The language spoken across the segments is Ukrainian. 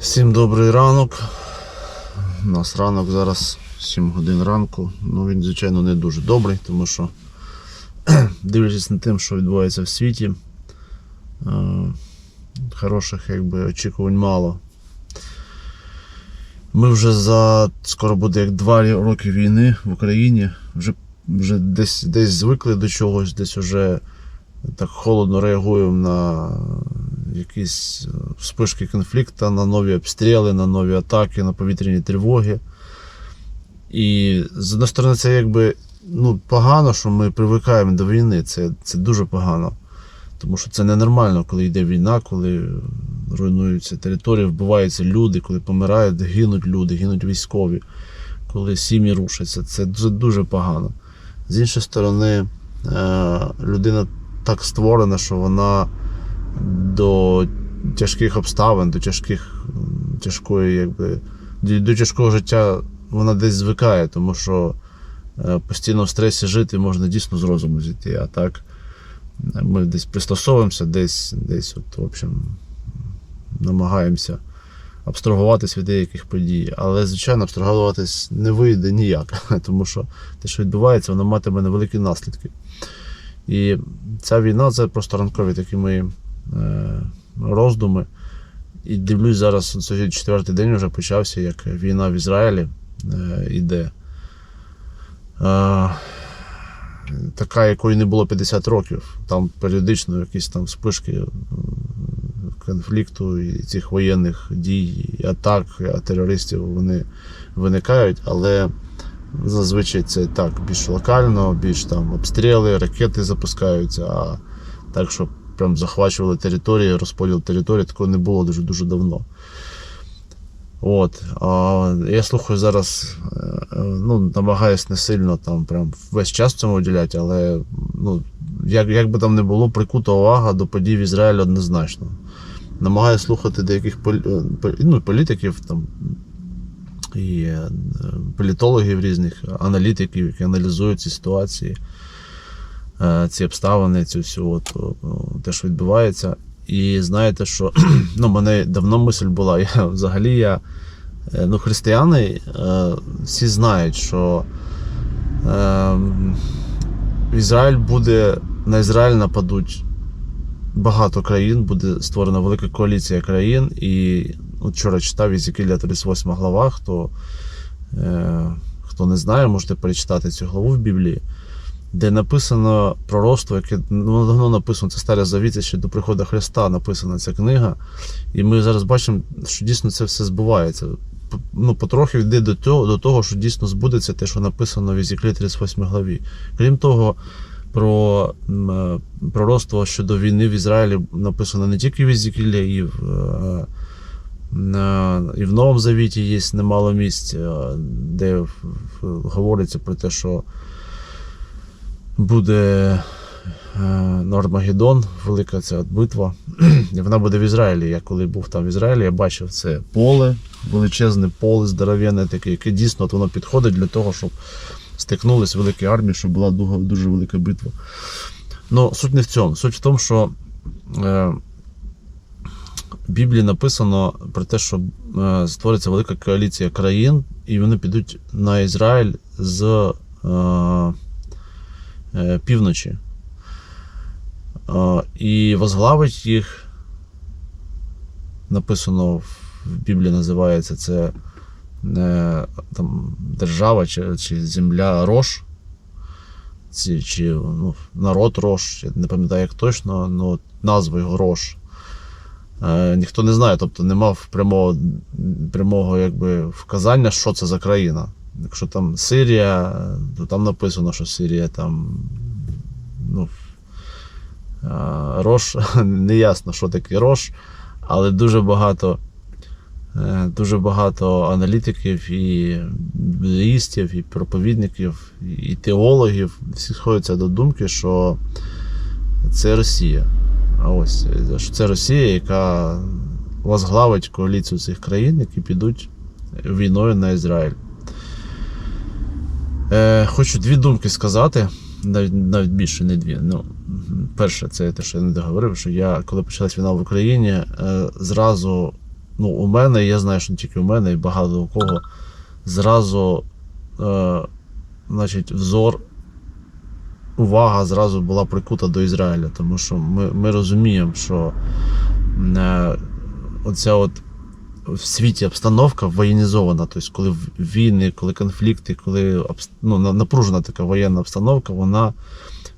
Всім добрий ранок. У нас ранок зараз 7 годин ранку. Ну він, звичайно, не дуже добрий, тому що дивлячись на тим, що відбувається в світі, е, хороших якби, очікувань мало. Ми вже за скоро буде як два роки війни в Україні. Вже, вже десь, десь звикли до чогось, десь вже так холодно реагуємо на якісь е, вспишки конфлікту, на нові обстріли, на нові атаки, на повітряні тривоги. І з однієї сторони, це якби ну, погано, що ми привикаємо до війни. Це, це дуже погано. Тому що це ненормально, коли йде війна, коли руйнуються території, вбиваються люди, коли помирають, гинуть люди, гинуть військові, коли сім'ї рушаться. Це дуже, погано. З іншої сторони, е, людина так створена, що вона до тяжких обставин, до тяжких, тяжкої, якби, до, тяжкого життя вона десь звикає, тому що е, постійно в стресі жити можна дійсно з розуму зійти. А так е, ми десь пристосовуємося, десь, десь от, в общем, намагаємося абстрагуватись від деяких подій. Але, звичайно, абстрагуватись не вийде ніяк, тому що те, що відбувається, воно матиме невеликі наслідки. І ця війна це просто ранкові такі мої е, роздуми. І дивлюсь зараз, сьогодні четвертий день вже почався, як війна в Ізраїлі е, іде. Е, така, якої не було 50 років. Там періодично якісь там спишки е, конфлікту і цих воєнних дій, і атак, і терористів вони виникають, але зазвичай це так більш локально, більш там обстріли, ракети запускаються. А так, щоб прям захвачували території, розподіл території, такого не було дуже дуже давно. От, а я слухаю зараз, е, ну, намагаюсь не сильно там прям весь час цьому виділяти, але ну, як, як би там не було, прикута увага до подій в Ізраїлі однозначно. Намагаюсь слухати деяких е, полі- ну, політиків там, і е, політологів різних, аналітиків, які аналізують ці ситуації, е, ці обставини, цю всю от, те, що відбувається. І знаєте, що ну, мене давно мисль була. Я, взагалі я, е, ну, християни е, всі знають, що е, Ізраїль буде, на Ізраїль нападуть багато країн, буде створена велика коаліція країн. І от вчора читав Єзекіля 38 глава. Хто, е, хто не знає, можете перечитати цю главу в Біблії, де написано пророцтво, яке ну, давно написано, це Старе Завіття, ще до приходу Христа написана ця книга. І ми зараз бачимо, що дійсно це все збувається. Ну, потрохи йде до того, до того, що дійсно збудеться те, що написано в Єзіклі 38 главі. Крім того, про е, пророцтво щодо війни в Ізраїлі написано не тільки в Єзікілі, і в, е, і в Новому Завіті є немало місць, е, де говориться про те, що буде е, Нормагеддон, велика ця битва. Вона буде в Ізраїлі. Я коли був там в Ізраїлі, я бачив це поле, величезне поле, здоровенне таке, яке дійсно воно підходить для того, щоб стикнулись великі армії, щоб була дуже, дуже велика битва. Ну, суть не в цьому. Суть в тому, що е, в Біблії написано про те, що е, створиться велика коаліція країн, і вони підуть на Ізраїль з е, е, півночі. І возглавить їх, написано в Біблії називається це там, держава чи, чи земля Рош, чи, чи ну, народ Рош, я не пам'ятаю як точно, але назва його Рош. Е, ніхто не знає, тобто не мав прямого, прямого якби, вказання, що це за країна. Якщо там Сирія, то там написано, що Сирія там. Ну, е, Рош, не ясно, що таке Рош, але дуже багато, е, дуже багато аналітиків і біблеїстів, і проповідників, і теологів всі сходяться до думки, що це Росія. А ось е, що це Росія, яка возглавить коаліцію цих країн, які підуть війною на Ізраїль. Е, хочу дві думки сказати. навіть, навіть більше, не дві. Ну, перше, це те, що я не договорив, що я, коли почалась війна в Україні, е, зразу, ну, у мене, я знаю, що не тільки у мене, і багато у кого, зразу, е, значить, взор, увага зразу була прикута до Ізраїля, тому що ми, ми розуміємо, що е, оця от в світі обстановка воєнізована, тобто коли війни, коли конфлікти, коли ну, напружена така воєнна обстановка, вона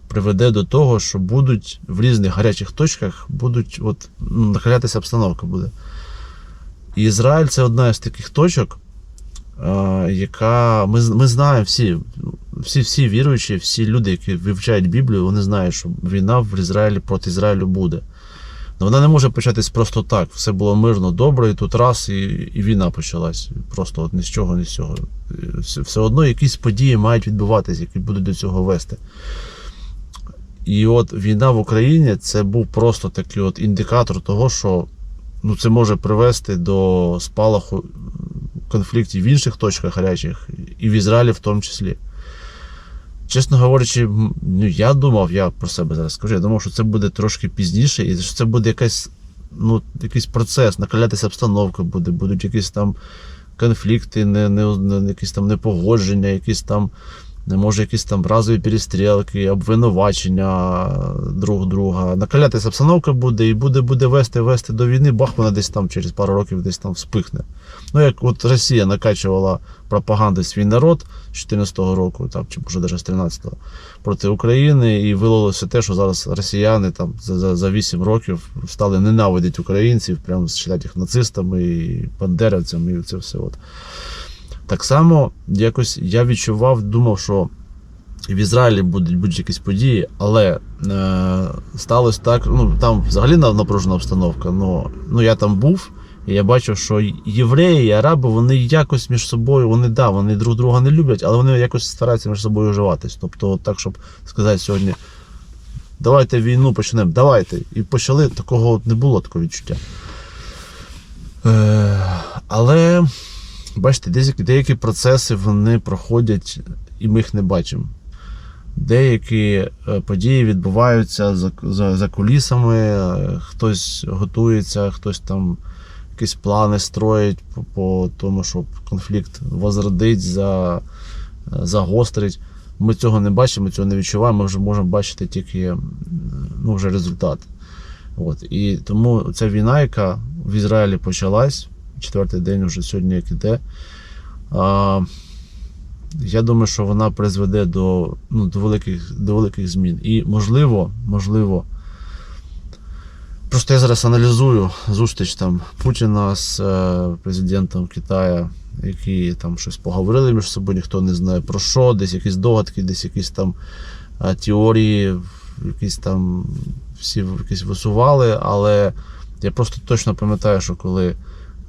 приведе до того, що будуть в різних гарячих точках будуть от, ну, накалятися обстановка буде. І Ізраїль це одна з таких точок, е, яка ми, ми знаємо всі, всі, всі віруючі, всі люди, які вивчають Біблію, вони знають, що війна в Ізраїлі проти Ізраїлю буде. Ну, вона не може початись просто так. Все було мирно, добре, і тут раз, і, і війна почалась. Просто от ні з чого, ні з цього. Все, все одно якісь події мають відбуватися, які будуть до цього вести. І от війна в Україні це був просто такий от індикатор того, що ну, це може привести до спалаху конфліктів в інших точках гарячих, і в Ізраїлі в тому числі. Чесно говорячи, ну, я думав, я про себе зараз скажу, я думав, що це буде трошки пізніше, і що це буде якась, ну, якийсь процес, накалятися обстановка буде, будуть якісь там конфлікти, не, не, не, якісь там непогодження, якісь там, може, якісь там разові перестрілки, обвинувачення друг друга. Накалятися обстановка буде і буде, буде вести, вести до війни, бах, вона десь там через пару років десь там вспихне. Ну, як от Росія накачувала пропаганду свій народ з 14-го року, там, чи може навіть з 13-го, проти України, і вилилося те, що зараз росіяни там за, за, за 8 років стали ненавидіти українців, прямо считати їх нацистами і бандерівцями, і це все. От. Так само якось я відчував, думав, що в Ізраїлі будуть, будуть якісь події, але е, сталося так, ну там взагалі на- напружена обстановка. Ну, ну я там був, і я бачив, що євреї і араби вони якось між собою, вони да, вони друг друга не люблять, але вони якось стараються між собою уживатись. Тобто, так, щоб сказати сьогодні, давайте війну почнемо, давайте. І почали, такого не було такого відчуття. Е, але бачите, деякі, процеси вони проходять, і ми їх не бачимо. Деякі е, події відбуваються за, за, за кулісами, е, хтось готується, хтось там якісь плани строїть по, по тому, щоб конфлікт возродить, за, загострить. Ми цього не бачимо, цього не відчуваємо, ми вже можемо бачити тільки ну, вже результат. От. І тому ця війна, яка в Ізраїлі почалась, четвертий день вже сьогодні як іде. А, я думаю, що вона призведе до, ну, до, великих, до великих змін. І можливо, можливо, просто я зараз аналізую зустріч там Путіна з е, президентом Китаю, які там щось поговорили між собою, ніхто не знає про що, десь якісь догадки, десь якісь там е, теорії, якісь там всі якісь висували, але я просто точно пам'ятаю, що коли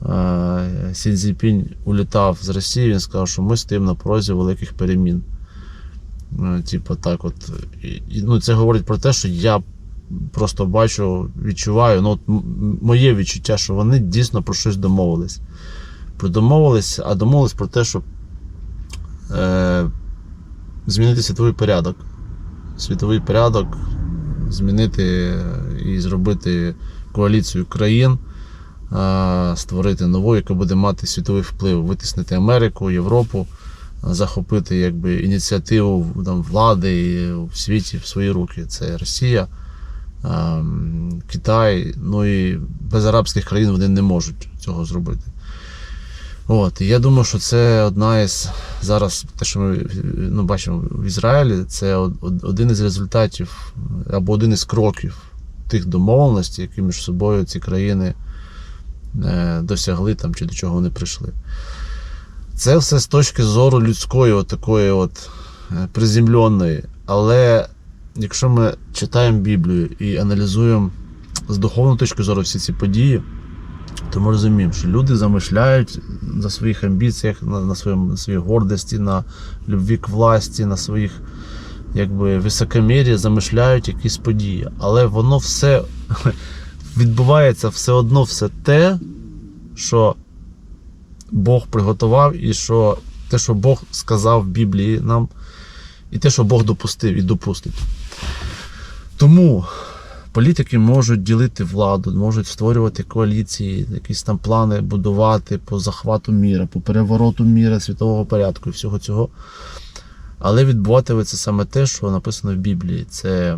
е, Сі Цзіньпінь улітав з Росії, він сказав, що ми стоїмо на порозі великих перемін. Е, Типу так, от. І, ну, це говорить про те, що я просто бачу, відчуваю, ну, от моє відчуття, що вони дійсно про щось домовились. Домовились, а домовились про те, щоб е, змінити світовий порядок. Світовий порядок змінити і зробити коаліцію країн, створити нову, яка буде мати світовий вплив, витиснити Америку, Європу, захопити якби, ініціативу там, влади в світі в свої руки. Це Росія, Китай, ну і без арабських країн вони не можуть цього зробити. От, і я думаю, що це одна із зараз, те, що ми ну, бачимо в Ізраїлі, це од- од- один із результатів або один із кроків тих домовленостей, які між собою ці країни досягли там, чи до чого вони прийшли. Це все з точки зору людської, от такої от е, приземленої. Але якщо ми читаємо Біблію і аналізуємо з духовної точки зору всі ці події, то ми розуміємо, що люди замишляють на своїх амбіціях, на, на, своєму, на своїй гордості, на любві к власті, на своїх якби, високомір'ї замишляють якісь події. Але воно все відбувається все одно все те, що Бог приготував, і що те, що Бог сказав в Біблії нам, і те, що Бог допустив і допустить. Тому політики можуть ділити владу, можуть створювати коаліції, якісь там плани будувати по захвату міра, по перевороту міра, світового порядку і всього цього. Але відбуватиметься саме те, що написано в Біблії. Це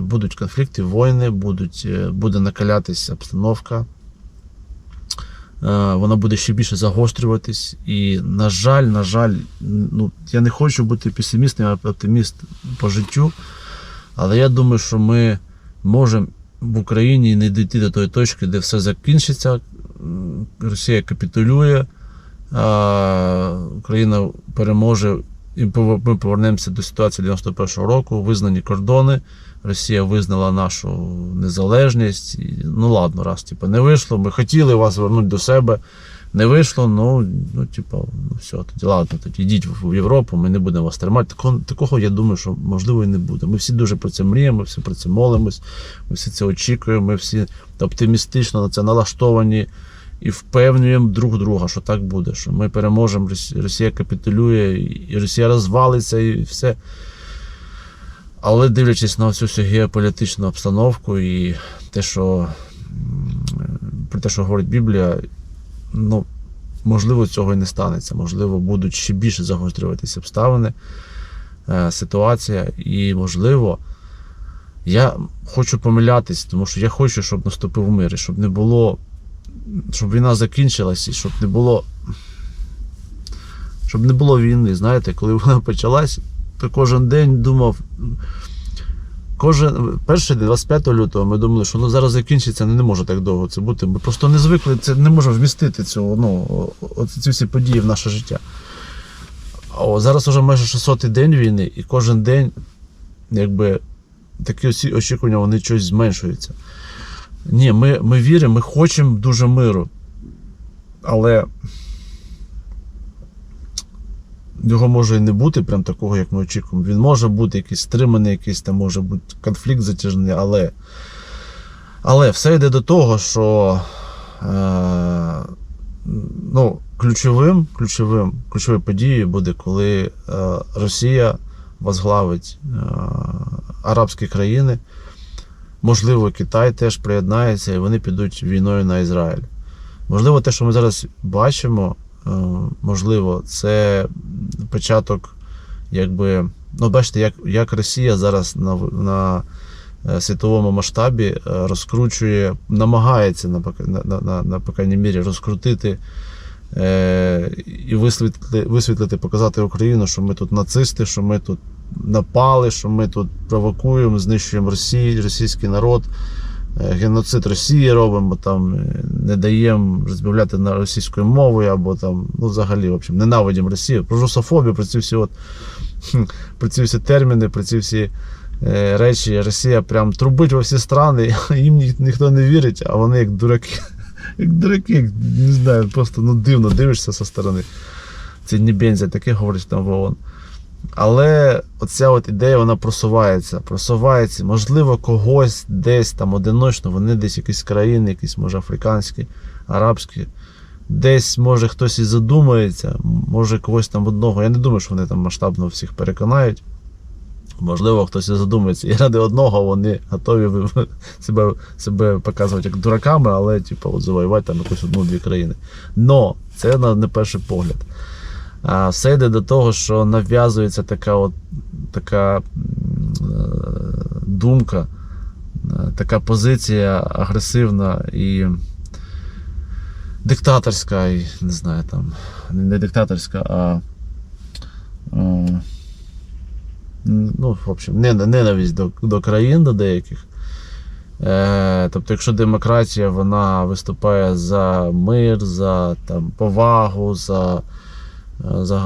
будуть конфлікти, будуть, е, буде накалятися обстановка. Е, вона буде ще більше загострюватись. І, на жаль, на жаль, ну, я не хочу бути песимістом, я оптиміст по життю. Але я думаю, що ми можемо в Україні не дійти до тої точки, де все закінчиться. Росія капітулює, а Україна переможе, і ми повернемося до ситуації 91-го року. Визнані кордони. Росія визнала нашу незалежність. І, ну ладно, раз типу, не вийшло. Ми хотіли вас вернути до себе. Не вийшло, ну, ну типу, ну все, тоді ладно, тоді йдіть в Європу, ми не будемо вас тримати. Такого, такого я думаю, що можливо і не буде. Ми всі дуже про це мріємо, ми всі про це молимось, ми всі це очікуємо, ми всі оптимістично на це налаштовані і впевнюємо друг друга, що так буде, що ми переможемо, Росія капітулює, і Росія розвалиться і все. Але дивлячись на всю геополітичну обстановку і те, що про те, що говорить Біблія, ну, можливо, цього і не станеться. Можливо, будуть ще більше загострюватися обставини, е, ситуація, і можливо, я хочу помилятись, тому що я хочу, щоб наступив мир, і щоб не було, щоб війна закінчилась, і щоб не було. Щоб не було війни. Знаєте, коли вона почалась, то кожен день думав. Кожен перший день, 25 лютого, ми думали, що ну зараз закінчиться, ну не може так довго це бути. Ми просто не звикли, це не можемо вмістити цього, ну, ці всі події в наше життя. О, зараз вже майже 600 день війни, і кожен день, якби такі очікування, вони щось зменшуються. Ні, ми, ми віримо, ми хочемо дуже миру. Але його може і не бути прям такого, як ми очікуємо. Він може бути якийсь стриманий, якийсь там може бути конфлікт затяжний, але, але все йде до того, що е, ну, ключовим, ключовим, ключовою подією буде, коли е, Росія возглавить е, арабські країни. Можливо, Китай теж приєднається і вони підуть війною на Ізраїль. Можливо, те, що ми зараз бачимо, е, можливо, це початок, якби. Ну, бачите, як, як Росія зараз на, на е, світовому масштабі е, розкручує, намагається на, на, на, на, на мірі розкрутити е, і висвітлити, висвітлити, показати Україну, що ми тут нацисти, що ми тут напали, що ми тут провокуємо, знищуємо Росію, російський народ, е, геноцид Росії робимо, там е, не даємо розмовляти на російською мовою, або там, ну взагалі, в общем, ненавидимо Росію. Про русофобію, про ці всі от про ці всі терміни, про ці всі е, речі. Росія прям трубить во всі страни, їм ні, ніхто не вірить, а вони як дураки. Як дураки, не знаю, просто ну, дивно дивишся зі сторони. Це не бензя, таке говорить там в ООН. Але оця от ідея вона просувається. Просувається, можливо, когось десь там одиночно, вони десь якісь країни, якісь, може, африканські, арабські. Десь, може, хтось і задумається, може когось там одного. Я не думаю, що вони там масштабно всіх переконають. Можливо, хтось і задумається. І ради одного вони готові себе, себе показувати як дураками, але типу, завоювати там якусь одну-дві країни. Но це на не перший погляд. А все йде до того, що нав'язується така от така е, думка, е, така позиція агресивна і диктаторська, і не знаю, там, не диктаторська, а. е, Ну, в общем, ненависть до, до країн до деяких. Тобто, якщо демократія вона виступає за мир, за там, повагу, за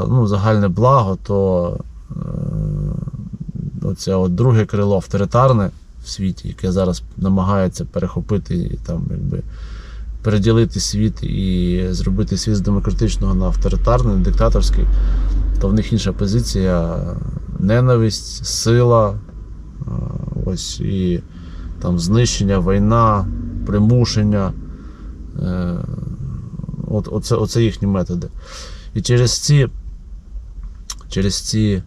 ну, загальне благо, то е, оце от друге крило авторитарне в світі, яке зараз намагається перехопити і там, якби, переділити світ і зробити світ з демократичного на авторитарний, диктаторський, то в них інша позиція ненависть, сила, е, ось і там знищення, війна, примушення. Е, От, оце, оце їхні методи. І через ці, через ці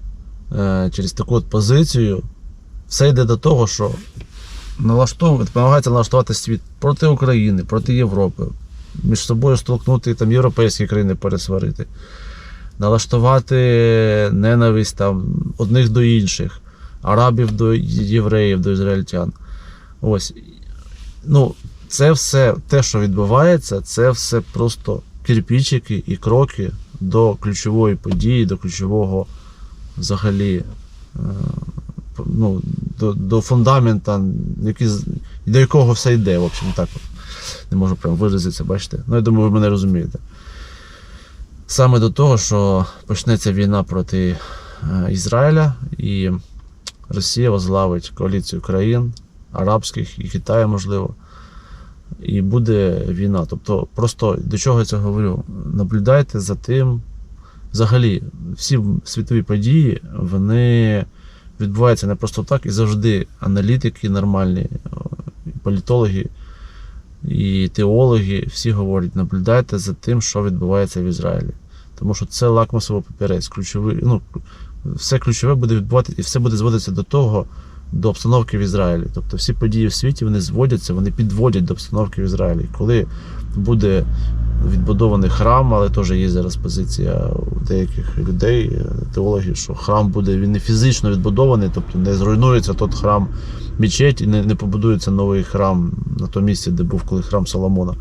е, через таку от позицію, все йде до того, що намагається налаштувати світ проти України, проти Європи, між собою столкнути там європейські країни пересварити, налаштувати ненависть там одних до інших, арабів до євреїв, до ізраїльтян. Ось. Ну, це все, те, що відбувається, це все просто кирпичики і кроки до ключової події, до ключового взагалі. е, Ну, до, до фундамента, який, до якого все йде, в общем, так. От. Не можу прям виразитися, бачите. Ну, я думаю, ви мене розумієте. Саме до того, що почнеться війна проти е, Ізраїля, і Росія возглавить коаліцію країн, арабських і Китаю, можливо. І буде війна. Тобто, просто до чого я це говорю? Наблюдайте за тим, взагалі, всі світові події, вони відбуваються не просто так, і завжди аналітики нормальні, і політологи і теологи всі говорять, наблюдайте за тим, що відбувається в Ізраїлі. Тому що це лакмусовий папірець, ключовий, ну, все ключове буде відбуватися, і все буде зводитися до того, до обстановки в Ізраїлі. Тобто всі події в світі вони зводяться, вони підводять до обстановки в Ізраїлі. Коли буде відбудований храм, але теж є зараз позиція у деяких людей, е, теологів, що храм буде він не фізично відбудований, тобто не зруйнується тот храм мечеть і не, не побудується новий храм на тому місці, де був коли храм Соломона.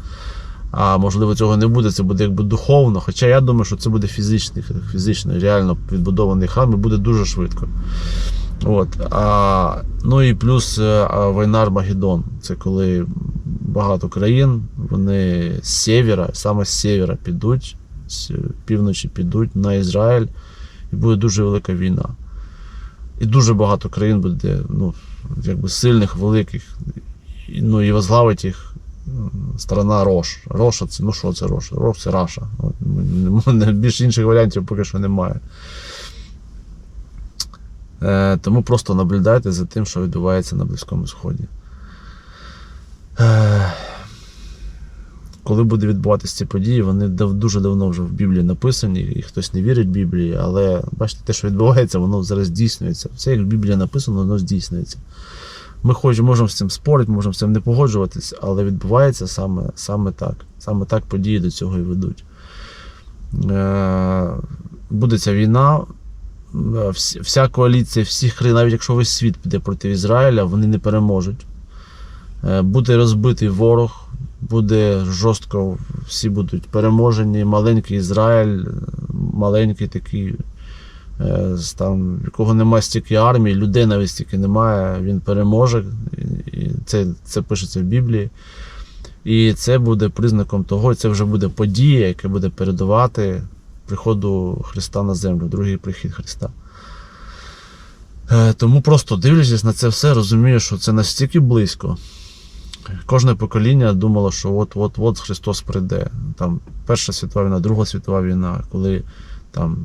А можливо, цього не буде, це буде якби духовно. Хоча я думаю, що це буде фізичний, фізично, реально відбудований храм і буде дуже швидко. От. А, ну і плюс е, війна Армагеддон. Це коли багато країн, вони з севера, саме з севера підуть, з півночі підуть на Ізраїль, і буде дуже велика війна. І дуже багато країн буде ну, якби сильних, великих. Ну і возглавить їх сторона Рош. Роша це, ну що це Рош? Рош це Раша. М, Більш інших варіантів поки що немає. Е, тому просто наблюдайте за тим, що відбувається на Близькому Сході. Е, коли буде відбуватися ці події, вони дуже давно вже в Біблії написані, і хтось не вірить в Біблії, але бачите, те, що відбувається, воно зараз здійснюється. Все, як в Біблії написано, воно здійснюється. Ми хоч можемо з цим спорити, можемо з цим не погоджуватись, але відбувається саме, саме так. Саме так події до цього і ведуть. Е, буде ця війна, е, вся коаліція всіх країн, навіть якщо весь світ піде проти Ізраїля, вони не переможуть. Е, Буде розбитий ворог, буде жорстко, всі будуть переможені. Маленький Ізраїль, маленький такий, там, в якого немає стільки армії, людей навіть стільки немає, він переможе. І- це, це пишеться в Біблії. І це буде признаком того, це вже буде подія, яка буде передавати приходу Христа на землю, другий прихід Христа. Е, Тому просто дивлячись на це все, розумію, що це настільки близько. Кожне покоління думало, що от-от-от Христос прийде. Там Перша світова війна, Друга світова війна, коли там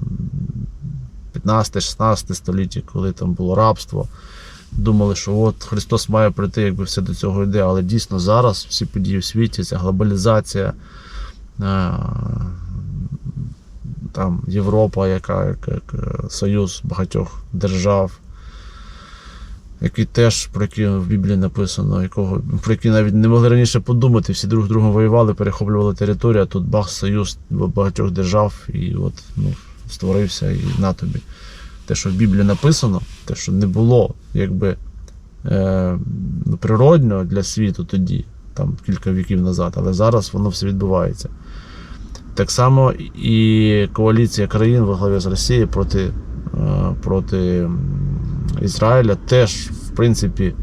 15-16 століття, коли там було рабство. Думали, що от Христос має прийти, якби все до цього йде. Але дійсно зараз всі події в світі, ця глобалізація, е, там Європа, яка як, як е, союз багатьох держав, який теж про які в Біблії написано, якого, про які навіть не могли раніше подумати, всі друг з другом воювали, перехоплювали територію, а тут бах союз багатьох держав, і от ну, створився і на тобі. Те, що в Біблії написано, те, що не було якби е, ну, природньо для світу тоді, там кілька віків назад, але зараз воно все відбувається. Так само і коаліція країн во главі з Росії проти, е, проти Ізраїля теж, в принципі,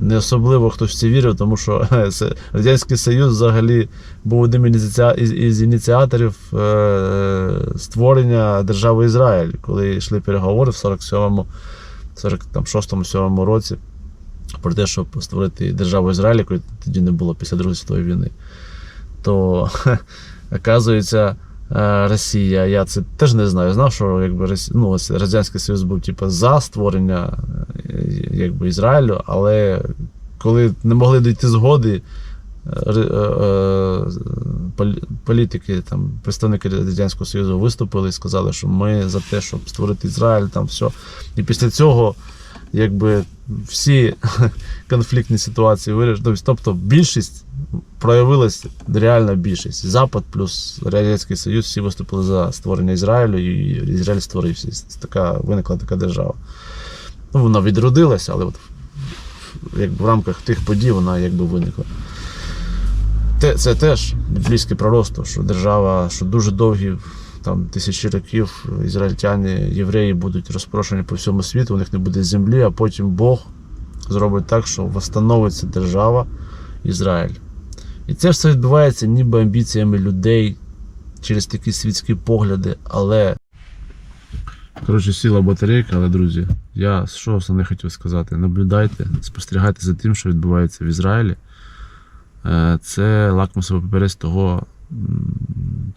не особливо хтось в це вірив, тому що це- Радянський Союз взагалі був одним із, ініціаторів е, створення держави Ізраїль, коли йшли переговори в 47-му, 46-му році про те, щоб створити державу Ізраїль, якої тоді не було після Другої світової війни. То оказується, е, Росія, я це теж не знаю. Знав, що якби ну, Радянський Союз був типу, за створення е, якби, Ізраїлю, але коли не могли дійти згоди, е, е, е, політики, там, представники Радянського Союзу виступили і сказали, що ми за те, щоб створити Ізраїль, там все. І після цього, якби всі конфліктні ситуації вирішили. Тобто більшість проявилась реальна більшість. Запад плюс Радянський Союз всі виступили за створення Ізраїлю, і Ізраїль створився. Така, виникла така держава. Ну, вона відродилася, але от якби в рамках тих подій вона якби виникла. Це теж біблійське пророцтво, що держава, що дуже довгі там, тисячі років ізраїльтяни, євреї будуть розпрошені по всьому світу, у них не буде землі, а потім Бог зробить так, що встановиться держава Ізраїль. І це все відбувається ніби амбіціями людей через такі світські погляди, але. Коротше, сіла батарейка, але друзі, я що основне хотів сказати: наблюдайте, спостерігайте за тим, що відбувається в Ізраїлі. Е, Це лакмусовий папірець того,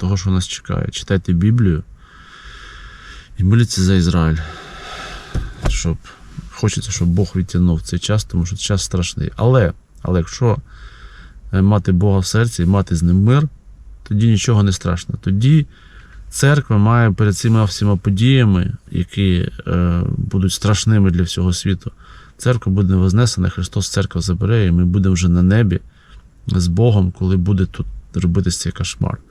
того, що нас чекає. Читайте Біблію і моліться за Ізраїль. Щоб хочеться, щоб Бог відтягнув цей час, тому що час страшний. Але, але якщо е, мати Бога в серці і мати з ним мир, тоді нічого не страшно. Тоді церква має перед цими всіма подіями, які е, будуть страшними для всього світу. Церква буде вознесена, Христос церкву забере, і ми будемо вже на небі з Богом, коли буде тут робитися цей кошмар.